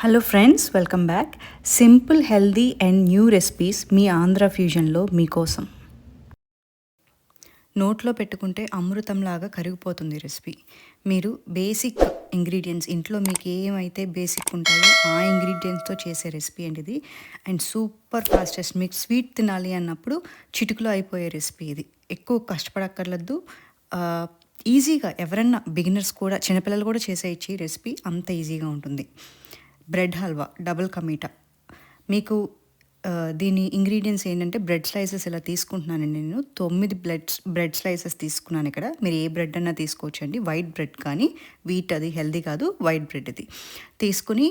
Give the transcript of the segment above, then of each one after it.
Hello friends welcome back simple healthy and new recipes మీ ఆంధ్ర ఫ్యూజన్లో మీకోసం. నోట్లో పెట్టుకుంటే అమృతంలాగా కరిగిపోతుంది రెసిపీ మీరు బేసిక్ ఇంగ్రీడియంట్స్ ఇంట్లో మీకు ఏమైతే బేసిక్ ఉంటాయో ఆ ఇంగ్రీడియంట్స్తో చేసే రెసిపీ అండి ఇది. అండ్ సూపర్ ఫాస్టెస్ట్ మీకు స్వీట్ తినాలి అన్నప్పుడు చిటుకులో అయిపోయే రెసిపీ ఇది. ఎక్కువ కష్టపడక్కర్లేదు. ఈజీగా ఎవరన్నా బిగినర్స్ కూడా చిన్నపిల్లలు కూడా చేసేయచ్చు ఈ రెసిపీ అంత ఈజీగా ఉంటుంది. బ్రెడ్ హల్వా డబుల్ కమీటా. మీకు దీని ఇంగ్రీడియంట్స్ ఏంటంటే బ్రెడ్ స్లైసెస్ ఇలా తీసుకుంటున్నానండి నేను. తొమ్మిది బ్రెడ్ బ్రెడ్ స్లైసెస్ తీసుకున్నాను ఇక్కడ. మీరు ఏ బ్రెడ్ అన్నా తీసుకోవచ్చండి. వైట్ బ్రెడ్ కానీ వీట్ అది హెల్దీ కాదు వైట్ బ్రెడ్ ఇది. తీసుకుని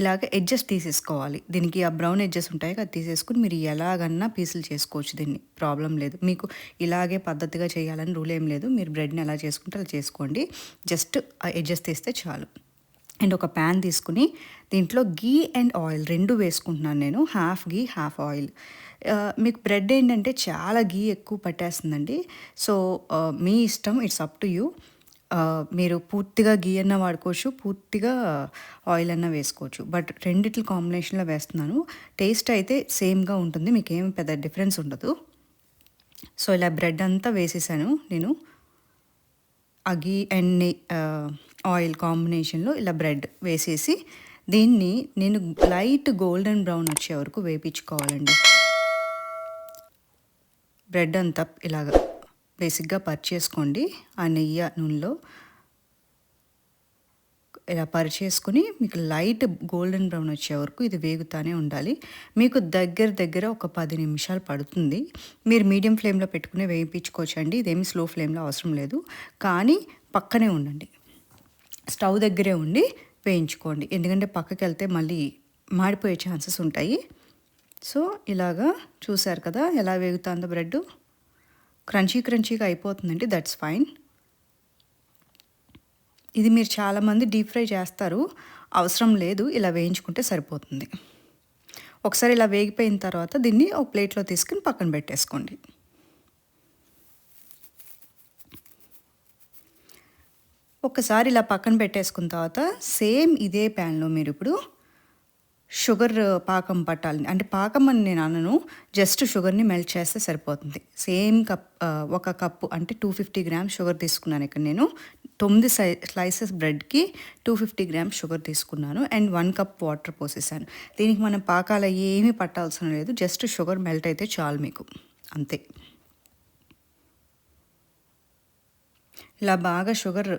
ఇలాగ ఎడ్జెస్ తీసేసుకోవాలి. దీనికి ఆ బ్రౌన్ ఎడ్జెస్ ఉంటాయి కదా అది తీసేసుకుని మీరు ఎలాగన్నా పీసులు చేసుకోవచ్చు దీన్ని. ప్రాబ్లం లేదు. మీకు ఇలాగే పద్ధతిగా చేయాలని రూల్ ఏం లేదు. మీరు బ్రెడ్ని ఎలా చేసుకుంటే అలా చేసుకోండి. జస్ట్ ఆ ఎడ్జెస్ తీస్తే చాలు. అండ్ ఒక ప్యాన్ తీసుకుని దీంట్లో గీ అండ్ ఆయిల్ రెండు వేసుకుంటున్నాను నేను. Half ghee half oil. మీకు బ్రెడ్ ఏంటంటే చాలా గీ ఎక్కువ పట్టేస్తుందండి. సో మీ ఇష్టం ఇట్స్ అప్ టు యూ. మీరు పూర్తిగా గీ అన్న వాడుకోవచ్చు పూర్తిగా ఆయిల్ అన్న వేసుకోవచ్చు. బట్ రెండిట్ల కాంబినేషన్లో వేస్తున్నాను. టేస్ట్ అయితే సేమ్గా ఉంటుంది మీకు ఏం పెద్ద డిఫరెన్స్ ఉండదు. సో ఇలా బ్రెడ్ అంతా వేసేసాను నేను. ఆ గీ అండ్ ఆయిల్ కాంబినేషన్లో ఇలా బ్రెడ్ వేసేసి దీన్ని నేను లైట్ గోల్డెన్ బ్రౌన్ వచ్చే వరకు వేపించుకోవాలండి. బ్రెడ్ అంతా ఇలాగ బేసిక్గా పరిచేసుకోండి. ఆ నెయ్యి నూనెలో ఇలా పరిచేసుకుని మీకు లైట్ గోల్డెన్ బ్రౌన్ వచ్చే వరకు ఇది వేగుతానే ఉండాలి. మీకు దగ్గర దగ్గర ఒక పది నిమిషాలు పడుతుంది. మీరు మీడియం ఫ్లేమ్లో పెట్టుకుని వేయించుకోవచ్చండి. ఇదేమి స్లో ఫ్లేమ్లో అవసరం లేదు. కానీ పక్కనే ఉండండి. స్టవ్ దగ్గరే ఉండి వేయించుకోండి. ఎందుకంటే పక్కకి వెళ్తే మళ్ళీ మాడిపోయే ఛాన్సెస్ ఉంటాయి. సో ఇలాగా చూసారు కదా ఎలా వేగుతుందో బ్రెడ్. క్రంచీ క్రంచీగా అయిపోతుందండి. దట్స్ ఫైన్ ఇది మీరు చాలామంది డీప్ ఫ్రై చేస్తారు. అవసరం లేదు. ఇలా వేయించుకుంటే సరిపోతుంది. ఒకసారి ఇలా వేగిపోయిన తర్వాత దీన్ని ఒక ప్లేట్లో తీసుకుని పక్కన పెట్టేసుకోండి. ఒకసారి ఇలా పక్కన పెట్టేసుకున్న తర్వాత సేమ్ ఇదే ప్యాన్లో మీరు ఇప్పుడు షుగర్ పాకం పట్టాలి. అంటే పాకం అని నేను అనను జస్ట్ షుగర్ని మెల్ట్ చేస్తే సరిపోతుంది. సేమ్ కప్ ఒక కప్పు అంటే టూ ఫిఫ్టీ గ్రామ్స్ షుగర్ తీసుకున్నాను ఇక్కడ నేను. తొమ్మిది సై స్లైసెస్ బ్రెడ్కి టూ ఫిఫ్టీ గ్రామ్స్ షుగర్ తీసుకున్నాను అండ్ వన్ కప్ వాటర్ పోసేసాను. దీనికి మనం పాకాల ఏమీ పట్టాల్సిన లేదు జస్ట్ షుగర్ మెల్ట్ అయితే చాలు మీకు. అంతే. ఇలా బాగా షుగర్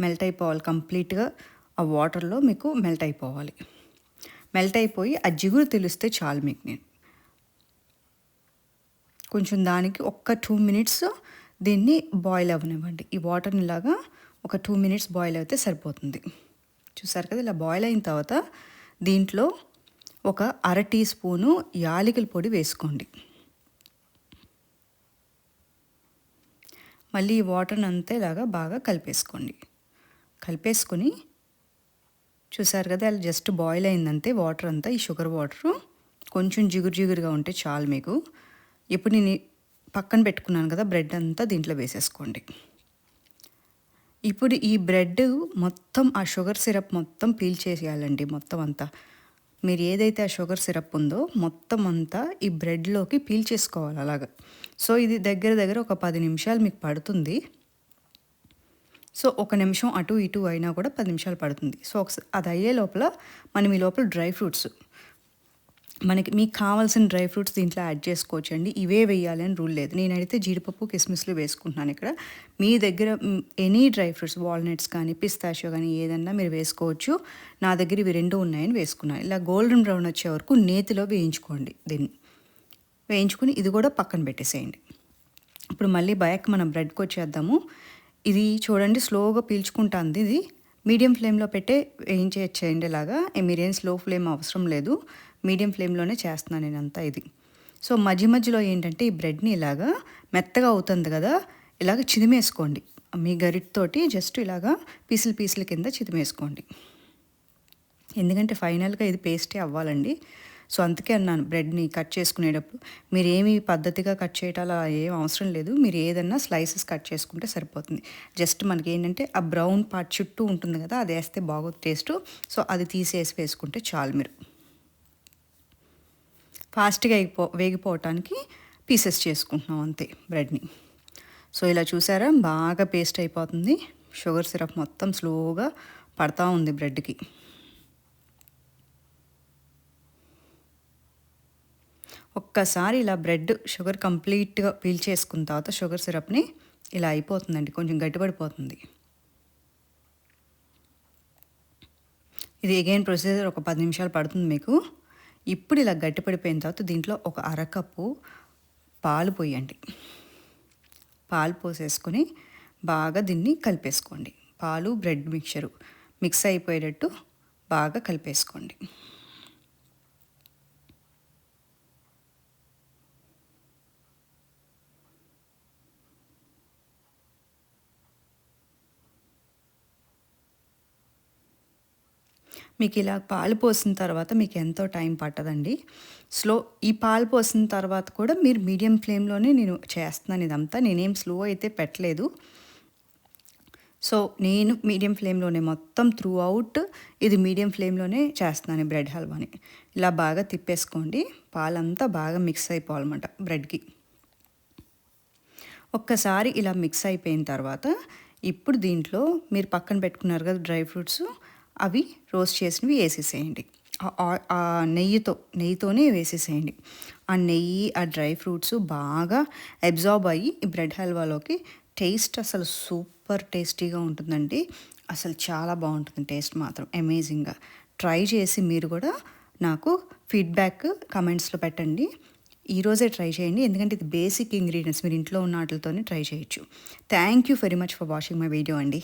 మెల్ట్ అయిపోవాలి కంప్లీట్గా. ఆ వాటర్లో మీకు మెల్ట్ అయిపోవాలి. మెల్ట్ అయిపోయి ఆ జిగురు తెలిస్తే చాలు మీకు నేను. కొంచెం దానికి ఒక్క టూ మినిట్స్ దీన్ని బాయిల్ అవ్వనివ్వండి. ఈ వాటర్ని ఇలాగా ఒక టూ మినిట్స్ బాయిల్ అయితే సరిపోతుంది. చూసారు కదా ఇలా బాయిల్ అయిన తర్వాత దీంట్లో ఒక అర టీ స్పూను యాలకుల పొడి వేసుకోండి. మళ్ళీ ఈ వాటర్ని అంతా ఇలాగా బాగా కలిపేసుకోండి. కలిపేసుకుని చూసారు కదా అది జస్ట్ బాయిల్ అయిందంతే వాటర్ అంతా ఈ షుగర్ వాటరు కొంచెం జిగురు జిగురుగా ఉంటే చాలు మీకు. ఇప్పుడు నేను పక్కన పెట్టుకున్నాను కదా బ్రెడ్ అంతా దీంట్లో వేసేసుకోండి. ఇప్పుడు ఈ బ్రెడ్ మొత్తం ఆ షుగర్ సిరప్ మొత్తం పీల్ చేసేయాలండి మొత్తం అంతా. మీరు ఏదైతే ఆ షుగర్ సిరప్ ఉందో మొత్తం అంతా ఈ బ్రెడ్లోకి పీల్ చేసుకోవాలి అలాగా. సో ఇది దగ్గర దగ్గర ఒక పది నిమిషాలు మీకు పడుతుంది. సో ఒక నిమిషం అటు ఇటు అయినా కూడా పది నిమిషాలు పడుతుంది. సో ఒకసారి అది అయ్యే లోపల మనం ఈ లోపల డ్రై ఫ్రూట్స్ మనకి మీకు కావాల్సిన డ్రై ఫ్రూట్స్ దీంట్లో యాడ్ చేసుకోవచ్చు అండి ఇవే వేయాలి అని రూల్ లేదు. నేనైతే జీడిపప్పు కిస్మిస్లు వేసుకుంటున్నాను ఇక్కడ. మీ దగ్గర ఎనీ డ్రై ఫ్రూట్స్ వాల్నట్స్ కానీ పిస్తాషో కానీ ఏదన్నా మీరు వేసుకోవచ్చు. నా దగ్గర ఇవి రెండు ఉన్నాయని వేసుకున్నాను ఇలా గోల్డెన్ బ్రౌన్ వచ్చే వరకు నేతిలో వేయించుకోండి దీన్ని. వేయించుకుని ఇది కూడా పక్కన పెట్టేసేయండి. ఇప్పుడు మళ్ళీ బయక్ మనం బ్రెడ్కి వచ్చేద్దాము. ఇది చూడండి స్లోగా పీల్చుకుంటుంది ఇది. మీడియం ఫ్లేమ్లో పెట్టే వేయించేయండి ఇలాగా? మీరేం స్లో ఫ్లేమ్ అవసరం లేదు. మీడియం ఫ్లేమ్లోనే చేస్తున్నాను నేను అంతా ఇది. సో మధ్య మధ్యలో ఏంటంటే ఈ బ్రెడ్ని ఇలాగా మెత్తగా అవుతుంది కదా ఇలాగ చిదిమేసుకోండి. మీ గరిటతోటి జస్ట్ ఇలాగా పీసులు పీసుల కింద చిదిమేసుకోండి. ఎందుకంటే ఫైనల్గా ఇది పేస్టే అవ్వాలండి. సో అందుకే అన్నాను బ్రెడ్ని కట్ చేసుకునేటప్పుడు మీరు ఏమి పద్ధతిగా కట్ చేయటం అలా ఏం అవసరం లేదు. మీరు ఏదన్నా స్లైసెస్ కట్ చేసుకుంటే సరిపోతుంది. జస్ట్ మనకి ఏంటంటే ఆ బ్రౌన్ పార్ట్ చుట్టూ ఉంటుంది కదా అది వేస్తే బాగోదు టేస్ట్. సో అది తీసేసి వేసుకుంటే చాలు మీరు. ఫాస్ట్గా అయిపో వేగిపోవటానికి పీసెస్ చేసుకుంటున్నాం అంతే బ్రెడ్ని. సో ఇలా చూసారా బాగా పేస్ట్ అయిపోతుంది. షుగర్ సిరప్ మొత్తం స్లోగా పడతా ఉంది బ్రెడ్కి. ఒక్కసారి ఇలా బ్రెడ్ షుగర్ కంప్లీట్గా పీల్ చేసుకున్న తర్వాత షుగర్ సిరప్ని ఇలా అయిపోతుందండి. కొంచెం గట్టిపడిపోతుంది. ఇది అగైన్ ప్రొసీజర్ ఒక పది నిమిషాలు పడుతుంది మీకు. ఇప్పుడు ఇలా గట్టిపడిపోయిన తర్వాత దీంట్లో ఒక అరకప్పు పాలు పోయండి. పాలు పోసేసుకొని బాగా దీన్ని కలిపేసుకోండి. పాలు బ్రెడ్ మిక్చరు మిక్స్ అయిపోయేటట్టు బాగా కలిపేసుకోండి. మీకు ఇలా పాలు పోసిన తర్వాత మీకు ఎంతో టైం పట్టదండి. స్లో ఈ పాలు పోసిన తర్వాత కూడా మీరు మీడియం ఫ్లేమ్లోనే నేను చేస్తున్నాను ఇదంతా. నేనేం స్లో అయితే పెట్టలేదు. సో నేను మీడియం ఫ్లేమ్లోనే మొత్తం త్రూ అవుట్ ఇది మీడియం ఫ్లేమ్లోనే చేస్తున్నాను బ్రెడ్ హల్వాని. ఇలా బాగా తిప్పేసుకోండి. పాలంతా బాగా మిక్స్ అయిపోవాలన్నమాట బ్రెడ్కి. ఒక్కసారి ఇలా మిక్స్ అయిపోయిన తర్వాత ఇప్పుడు దీంట్లో మీరు పక్కన పెట్టుకున్నారు కదా డ్రై ఫ్రూట్స్ అవి రోస్ట్ చేసినవి వేసేసేయండి. ఆ నెయ్యితో నెయ్యితోనే వేసేసేయండి. ఆ నెయ్యి ఆ డ్రై ఫ్రూట్స్ బాగా అబ్జార్బ్ అయ్యి ఈ బ్రెడ్ హల్వాలోకి టేస్ట్ అసలు సూపర్ టేస్టీగా ఉంటుందండి. అసలు చాలా బాగుంటుంది టేస్ట్ మాత్రం. అమేజింగ్గా ట్రై చేసి మీరు కూడా నాకు ఫీడ్బ్యాక్ కమెంట్స్లో పెట్టండి. ఈరోజే ట్రై చేయండి. ఎందుకంటే ఇది బేసిక్ ఇంగ్రీడియంట్స్. మీరు ఇంట్లో ఉన్న వాటితోనే ట్రై చేయొచ్చు. Thank you very much for watching my video అండి.